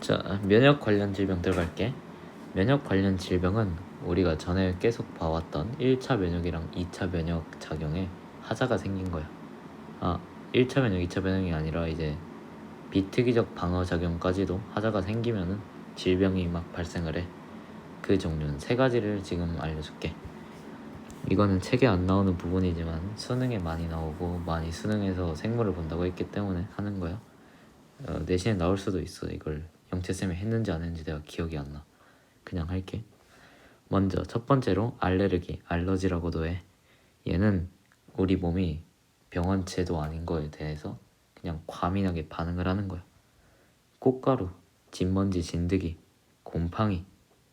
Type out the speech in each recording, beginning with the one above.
자, 면역 관련 질병 들어갈게. 면역 관련 질병은 우리가 전에 계속 봐왔던 1차 면역이랑 2차 면역 작용에 하자가 생긴 거야. 아, 1차 면역, 2차 면역이 아니라 이제 비특이적 방어 작용까지도 하자가 생기면은 질병이 막 발생을 해. 그 종류는 세 가지를 지금 알려줄게. 이거는 책에 안 나오는 부분이지만 수능에 많이 나오고 많이 수능에서 생물을 본다고 했기 때문에 하는 거야. 어, 내신에 나올 수도 있어. 이걸 영채 쌤이 했는지 안 했는지 내가 기억이 안 나. 그냥 할게. 먼저 첫 번째로 알레르기, 알러지라고도 해. 얘는 우리 몸이 병원체도 아닌 거에 대해서 그냥 과민하게 반응을 하는 거야. 꽃가루, 진먼지, 진드기, 곰팡이,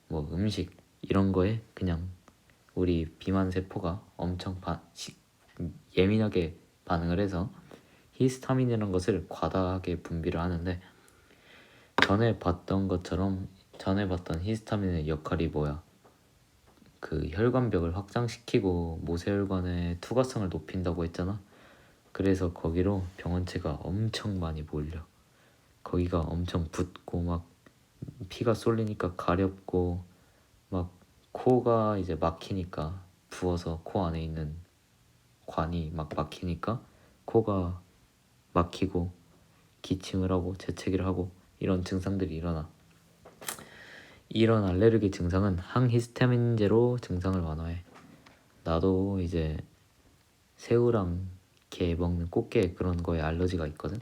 뭐 음식 이런 거에 그냥 우리 비만 세포가 엄청 바, 시, 예민하게 반응을 해서 히스타민이라는 것을 과다하게 분비를 하는데 전에 봤던 것처럼 전에 봤던 히스타민의 역할이 뭐야? 그 혈관벽을 확장시키고 모세혈관의 투과성을 높인다고 했잖아. 그래서 거기로 병원체가 엄청 많이 몰려. 거기가 엄청 붓고 막 피가 쏠리니까 가렵고 막 코가 이제 막히니까 부어서 코 안에 있는 관이 막 막히니까 코가 막히고 기침을 하고 재채기를 하고 이런 증상들이 일어나. 이런 알레르기 증상은 항히스타민제로 증상을 완화해. 나도 이제 새우랑 게 먹는 꽃게 그런 거에 알러지가 있거든.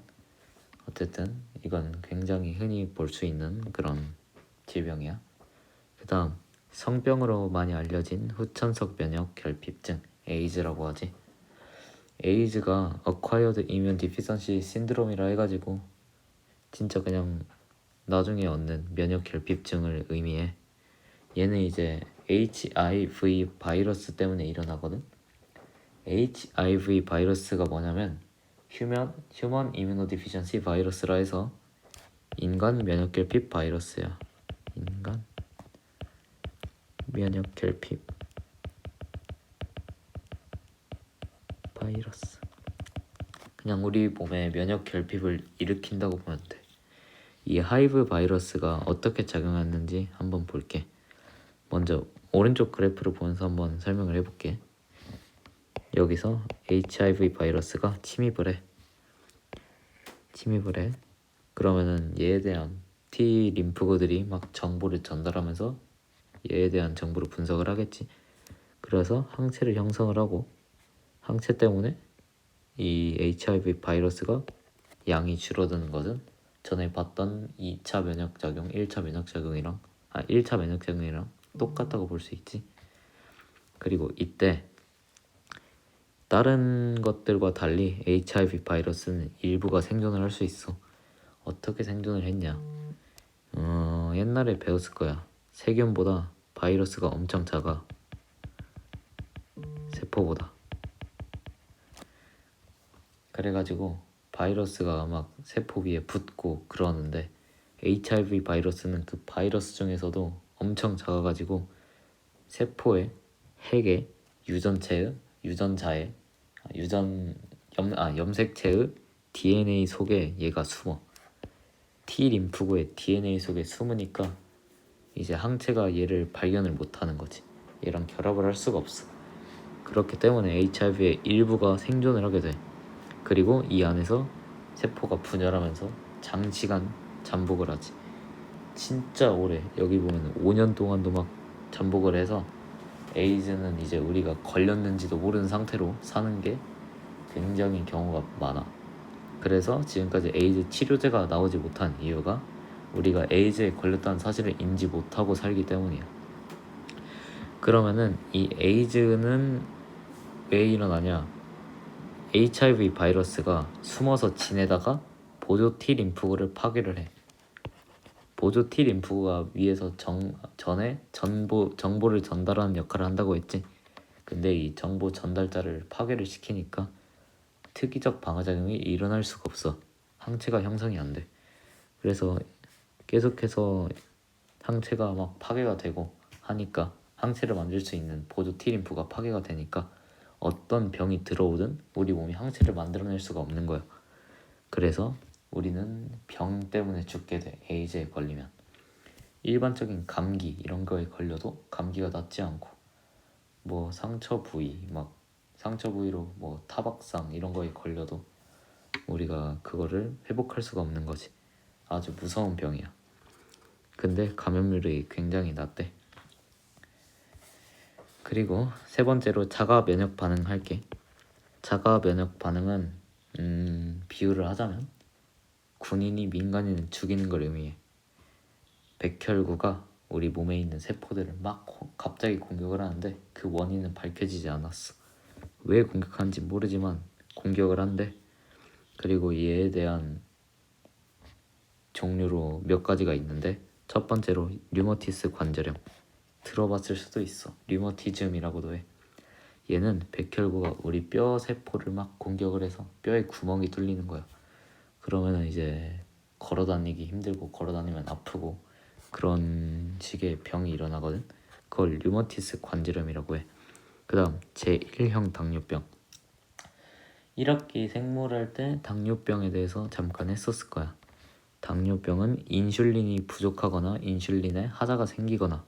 어쨌든 이건 굉장히 흔히 볼 수 있는 그런 질병이야. 그다음 성병으로 많이 알려진 후천석 면역 결핍증 에이즈라고 하지. 에이즈가 Acquired Immune Deficiency Syndrome이라 해가지고 진짜 그냥 나중에 얻는 면역 결핍증을 의미해. 얘는 이제 HIV 바이러스 때문에 일어나거든. HIV 바이러스가 뭐냐면 휴먼 휴먼 이뮤노디피션시 바이러스라 해서 인간 면역 결핍 바이러스야. 인간 면역 결핍 바이러스. 그냥 우리 몸에 면역 결핍을 일으킨다고 보면 돼. 이 하이브 바이러스가 어떻게 작용하는지 한번 볼게. 먼저 오른쪽 그래프를 보면서 한번 설명을 해볼게. 여기서 HIV 바이러스가 침입을 해. 침입을 해. 그러면은 얘에 대한 T 림프구들이 막 정보를 전달하면서 얘에 대한 정보를 분석을 하겠지. 그래서 항체를 형성을 하고 항체 때문에 이 HIV 바이러스가 양이 줄어드는 것은 전에 봤던 2차 면역 작용, 1차 면역 작용이랑 아 1차 면역 작용이랑 똑같다고 볼 수 있지. 그리고 이때 다른 것들과 달리 HIV 바이러스는 일부가 생존을 할 수 있어. 어떻게 생존을 했냐? 어, 옛날에 배웠을 거야. 세균보다 바이러스가 엄청 작아. 세포보다. 그래가지고 바이러스가 막 세포 위에 붙고 그러는데 HIV 바이러스는 그 바이러스 중에서도 엄청 작아가지고 세포의 핵의 유전체의 유전자의 아, 유전 염, 아, 염색체의 DNA 속에 얘가 숨어. T 림프구의 DNA 속에 숨으니까 이제 항체가 얘를 발견을 못하는 거지. 얘랑 결합을 할 수가 없어. 그렇기 때문에 HIV의 일부가 생존을 하게 돼 그리고 이 안에서 세포가 분열하면서 장시간 잠복을 하지 진짜 오래 여기 보면 5년 동안도 막 잠복을 해서 에이즈는 이제 우리가 걸렸는지도 모르는 상태로 사는 게 굉장히 경우가 많아. 그래서 지금까지 에이즈 치료제가 나오지 못한 이유가 우리가 에이즈에 걸렸다는 사실을 인지 못하고 살기 때문이야. 그러면은 이 에이즈는 왜 일어나냐? HIV 바이러스가 숨어서 지내다가 보조 T 림프구를 파괴를 해. 보조 T 림프가 위에서 정, 전에 정보, 정보를 전달하는 역할을 한다고 했지. 근데 이 정보 전달자를 파괴를 시키니까 특이적 방어작용이 일어날 수가 없어. 항체가 형성이 안 돼. 그래서 계속해서 항체가 막 파괴가 되고 하니까 항체를 만들 수 있는 보조 T 림프가 파괴가 되니까 어떤 병이 들어오든 우리 몸이 항체를 만들어낼 수가 없는 거야. 그래서 우리는 병 때문에 죽게 돼 에이즈에 걸리면 일반적인 감기 이런 거에 걸려도 감기가 낫지 않고 뭐 상처 부위 막 상처 부위로 뭐 타박상 이런 거에 걸려도 우리가 그거를 회복할 수가 없는 거지. 아주 무서운 병이야. 근데 감염률이 굉장히 낮대 그리고 세 번째로 자가 면역 반응 할게 자가 면역 반응은 음, 비유를 하자면 군인이 민간인을 죽이는 걸 의미해 백혈구가 우리 몸에 있는 세포들을 막 호- 갑자기 공격을 하는데 그 원인은 밝혀지지 않았어. 왜 공격하는지 모르지만 공격을 한대. 그리고 이에 대한 종류로 몇 가지가 있는데 첫 번째로 류머티스 관절염 들어봤을 수도 있어. 류머티즘이라고도 해. 얘는 백혈구가 우리 뼈 세포를 막 공격을 해서 뼈에 구멍이 뚫리는 거야. 그러면은 이제 걸어 다니기 힘들고 걸어 다니면 아프고 그런 식의 병이 일어나거든. 그걸 류머티스 관절염이라고 해. 그다음 제1형 당뇨병. 1학기 생물할 때 당뇨병에 대해서 잠깐 했었을 거야. 당뇨병은 인슐린이 부족하거나 인슐린에 하자가 생기거나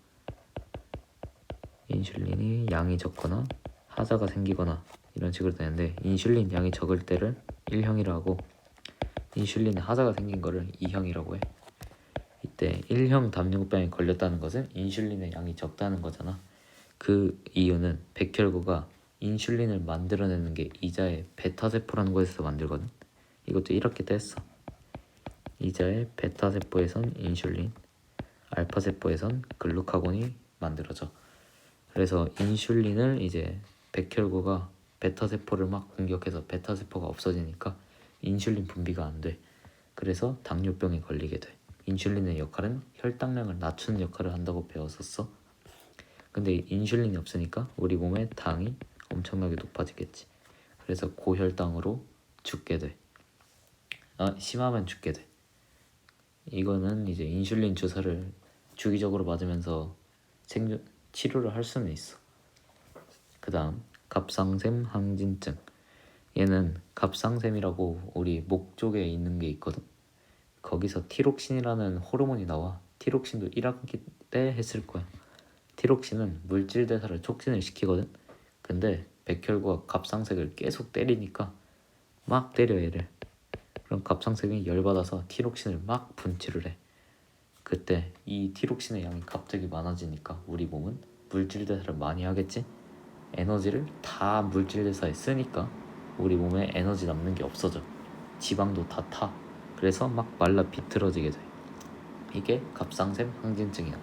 인슐린이 양이 적거나 하자가 생기거나 이런 식으로 되는데 인슐린 양이 적을 때를 1형이라 하고 인슐린에 하자가 생긴 거를 2형이라고 해. 이때 1형 당뇨병에 걸렸다는 것은 인슐린의 양이 적다는 거잖아. 그 이유는 백혈구가 인슐린을 만들어내는 게 이자의 베타 세포라는 곳에서 만들거든. 이것도 이렇게 때 했어. 이자의 베타 세포에선 인슐린, 알파 세포에선 글루카곤이 만들어져. 그래서 인슐린을 이제 백혈구가 베타 세포를 막 공격해서 베타 세포가 없어지니까 인슐린 분비가 안 돼. 그래서 당뇨병에 걸리게 돼. 인슐린의 역할은 혈당량을 낮추는 역할을 한다고 배웠었어. 근데 인슐린이 없으니까 우리 몸의 당이 엄청나게 높아지겠지. 그래서 고혈당으로 죽게 돼. 아, 심하면 죽게 돼. 이거는 이제 인슐린 주사를 주기적으로 맞으면서 생존 치료를 할 수는 있어. 그 다음 갑상샘 항진증. 얘는 갑상샘이라고 우리 목 쪽에 있는 게 있거든. 거기서 티록신이라는 호르몬이 나와. 티록신도 1학기 때 했을 거야. 티록신은 물질 대사를 촉진을 시키거든. 근데 백혈구가 갑상색을 계속 때리니까 막 때려 얘를. 그럼 갑상색이 열받아서 티록신을 막 분출을 해. 그때 이 티록신의 양이 갑자기 많아지니까 우리 몸은 물질 대사를 많이 하겠지? 에너지를 다 물질 대사에 쓰니까 우리 몸에 에너지 남는 게 없어져. 지방도 다 타. 그래서 막 말라 비틀어지게 돼. 이게 갑상샘 항진증이야.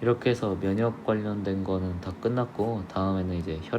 이렇게 해서 면역 관련된 거는 다 끝났고 다음에는 이제 혈액